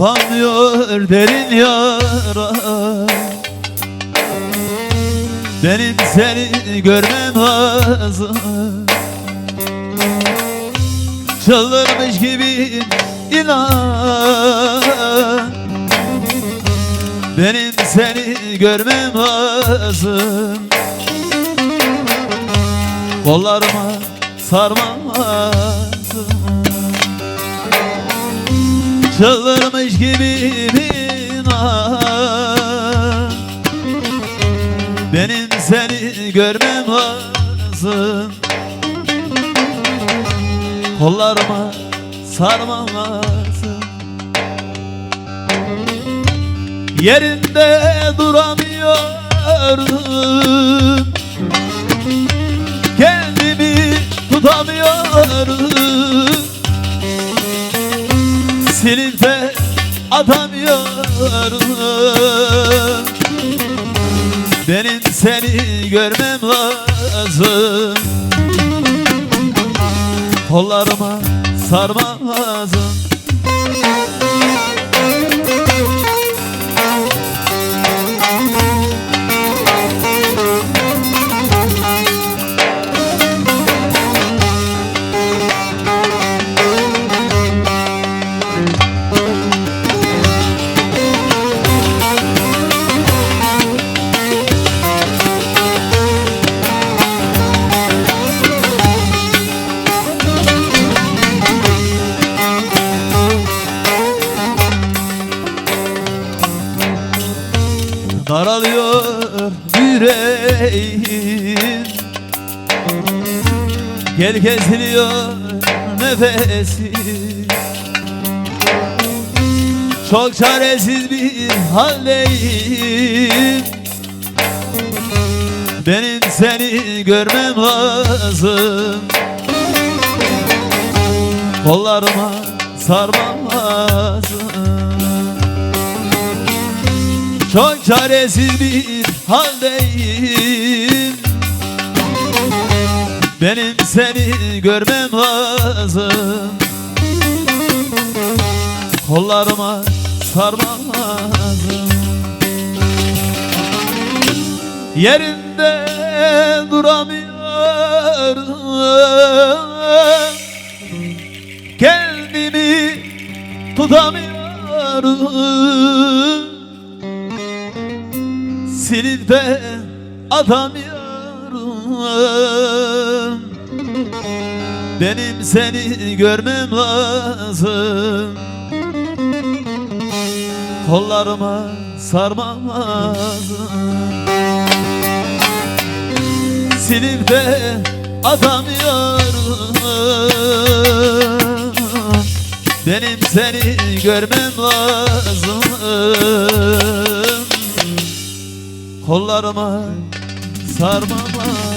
Kapanmıyor derin yara. Benim seni görmem lazım. Çıldırmış gibi inan. Benim seni görmem lazım. Kollarıma sarmam lazım Çıldırmış gibi inan Benim seni görmem lazım. Kollarıma sarmam lazım. Yerinde duramıyorum Silip de atamıyorum Benim seni görmem lazım. Kollarıma sarmam lazım Daralıyor yüreğim. Gel kesiliyor nefesim Çok çaresiz bir haldeyim. Benim seni görmem lazım. Kollarıma sarmam lazım çok çaresiz bir haldeyim. Benim seni görmem lazım. Kollarıma sarmam lazım. Yerinde duramıyorum. Kendimi tutamıyorum silip de atamıyorum Benim seni görmem lazım. Kollarıma sarmam lazım. Silip de atamıyorum Benim seni görmem lazım Kollarıma sarmam lazım